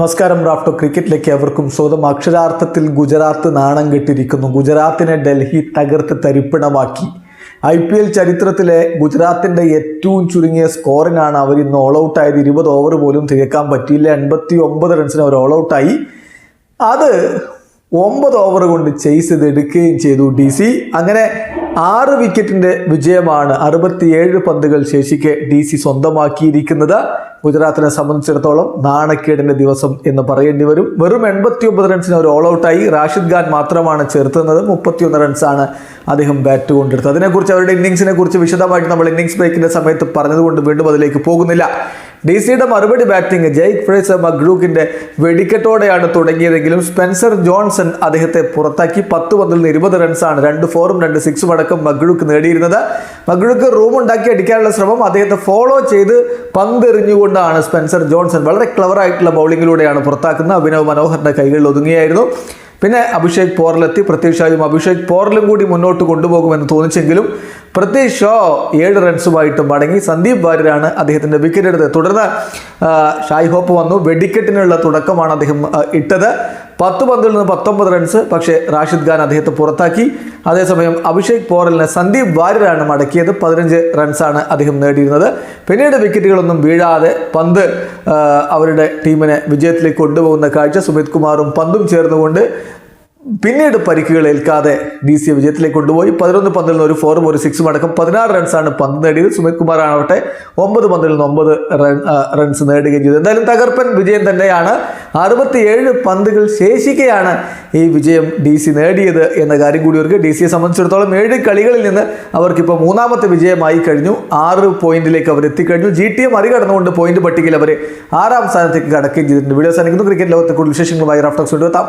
നമസ്കാരം റാഫ്റ്റോ ക്രിക്കറ്റിലേക്ക് അവർക്കും സ്വന്തം അക്ഷരാർത്ഥത്തിൽ ഗുജറാത്ത് നാണം കെട്ടിരിക്കുന്നു. ഗുജറാത്തിനെ ഡൽഹി തകർത്ത് തരിപ്പിണമാക്കി ഐ പി എൽ ചരിത്രത്തിലെ ഗുജറാത്തിന്റെ ഏറ്റവും ചുരുങ്ങിയ സ്കോറിനാണ് അവർ ഇന്ന് ഓൾ ഔട്ടായത് ഇരുപത് ഓവർ പോലും തികക്കാൻ പറ്റിയില്ല. എൺപത്തി ഒമ്പത് റൺസിന് അവർ ഓൾ ഔട്ടായി അത് ഒമ്പത് ഓവർ കൊണ്ട് ചെയ്സ് എടുക്കുകയും ചെയ്തു ഡി സി അങ്ങനെ ആറ് വിക്കറ്റിന്റെ വിജയമാണ് അറുപത്തിയേഴ് പന്തുകൾ ശേഷിക്കെ ഡി സി സ്വന്തമാക്കിയിരിക്കുന്നത്. ഗുജറാത്തിനെ സംബന്ധിച്ചിടത്തോളം നാണക്കേടിന്റെ ദിവസം എന്ന് പറയേണ്ടി വരും. വെറും എൺപത്തി ഒമ്പത് റൺസിന് ഒരു ഓൾ ഔട്ടായി റാഷിദ് ഖാൻ മാത്രമാണ് ചേർത്തുന്നത് മുപ്പത്തിയൊന്ന് റൺസാണ് അദ്ദേഹം ബാറ്റ് കൊണ്ടെടുത്തത്. അതിനെക്കുറിച്ച് അവരുടെ ഇന്നിങ്സിനെ കുറിച്ച് വിശദമായിട്ട് നമ്മൾ ഇന്നിങ്സ് ബ്രേക്കിന്റെ സമയത്ത് പറഞ്ഞതുകൊണ്ട് വീണ്ടും അതിലേക്ക് പോകുന്നില്ല. ഡി സിയുടെ മറുപടി ബാറ്റിംഗ് ജെയ്ക്ക് ഫ്രേസർ മഗ്രൂക്കിന്റെ വെടിക്കെട്ടോടെയാണ് തുടങ്ങിയതെങ്കിലും സ്പെൻസർ ജോൺസൺ അദ്ദേഹത്തെ പുറത്താക്കി പത്ത് പന്തിൽ നിന്ന് ഇരുപത് റൺസാണ് രണ്ട് ഫോറും രണ്ട് സിക്സും അടക്കം മഗ്രൂക്ക് നേടിയിരുന്നത്. മഗ്രൂക്ക് റൂം ഉണ്ടാക്കി അടിക്കാനുള്ള ശ്രമം അദ്ദേഹത്തെ ഫോളോ ചെയ്ത് പന്തെറിഞ്ഞുകൊണ്ടാണ് സ്പെൻസർ ജോൺസൺ വളരെ ക്ലവർ ആയിട്ടുള്ള ബൗളിങ്ങിലൂടെയാണ് പുറത്താക്കുന്നത്. അഭിനവ് മനോഹറിന്റെ കൈകളിൽ ഒതുങ്ങിയായിരുന്നു. പിന്നെ അഭിഷേക് പോറിലെത്തി. പ്രത്യക്ഷമായും അഭിഷേക് പോറിലും കൂടി മുന്നോട്ട് കൊണ്ടുപോകുമെന്ന് തോന്നിച്ചെങ്കിലും പൃഥ്വി ഷോ ഏഴ് റൺസുമായിട്ട് മടങ്ങി. സന്ദീപ് വാര്യരാണ് അദ്ദേഹത്തിന്റെ വിക്കറ്റ് എടുത്തത്. തുടർന്ന് ഷായ് ഹോപ്പ് വന്നു. വെടിക്കെട്ടിനുള്ള തുടക്കമാണ് അദ്ദേഹം ഇട്ടത്. പത്ത് പന്തിൽ നിന്ന് പത്തൊമ്പത് റൺസ് പക്ഷേ റാഷിദ് ഖാൻ അദ്ദേഹത്തെ പുറത്താക്കി. അതേസമയം അഭിഷേക് പോറലിനെ സന്ദീപ് വാര്യരാണ് മടക്കിയത്. പതിനഞ്ച് റൺസാണ് അദ്ദേഹം നേടിയിരുന്നത്. പിന്നീട് വിക്കറ്റുകളൊന്നും വീഴാതെ പന്ത് അവരുടെ ടീമിനെ വിജയത്തിലേക്ക് കൊണ്ടുപോകുന്ന കാഴ്ച സുമിത് കുമാറും പന്തും ചേർന്നുകൊണ്ട് പിന്നീട് പരിക്കുകൾ ഏൽക്കാതെ ഡി സിയെ വിജയത്തിലേക്ക് കൊണ്ടുപോയി. പതിനൊന്ന് പന്തിൽ നിന്ന് ഒരു ഫോറും ഒരു സിക്സും അടക്കം പതിനാറ് റൺസാണ് പന്ത് നേടിയത്. സുമിത് കുമാർ ആവട്ടെ ഒമ്പത് പന്തിൽ നിന്ന് ഒമ്പത് റൺ റൺസ് നേടുകയും ചെയ്തു. എന്തായാലും തകർപ്പൻ വിജയം തന്നെയാണ്. അറുപത്തിയേഴ് പന്തുകൾ ശേഷിക്കെയാണ് ഈ വിജയം ഡി സി നേടിയത് എന്ന കാര്യം കൂടി അവർക്ക് ഡി സിയെ സംബന്ധിച്ചിടത്തോളം ഏഴ് കളികളിൽ നിന്ന് അവർക്കിപ്പോൾ മൂന്നാമത്തെ വിജയമായി കഴിഞ്ഞു. ആറ് പോയിന്റിലേക്ക് അവർ എത്തിക്കഴിഞ്ഞു. ജി ടി എ മറികടന്നുകൊണ്ട് പോയിന്റ് പട്ടികയിൽ അവർ ആറാം സ്ഥാനത്തേക്ക് കടക്കുകയും ചെയ്തിട്ടുണ്ട്. വീഡിയോ സാധിക്കുന്നു ക്രിക്കറ്റ് ലോകത്തെ കൂടുതൽ വിശേഷങ്ങളുമായി റാഫ്റ്റോക്സ് കൊണ്ടുവെത്താം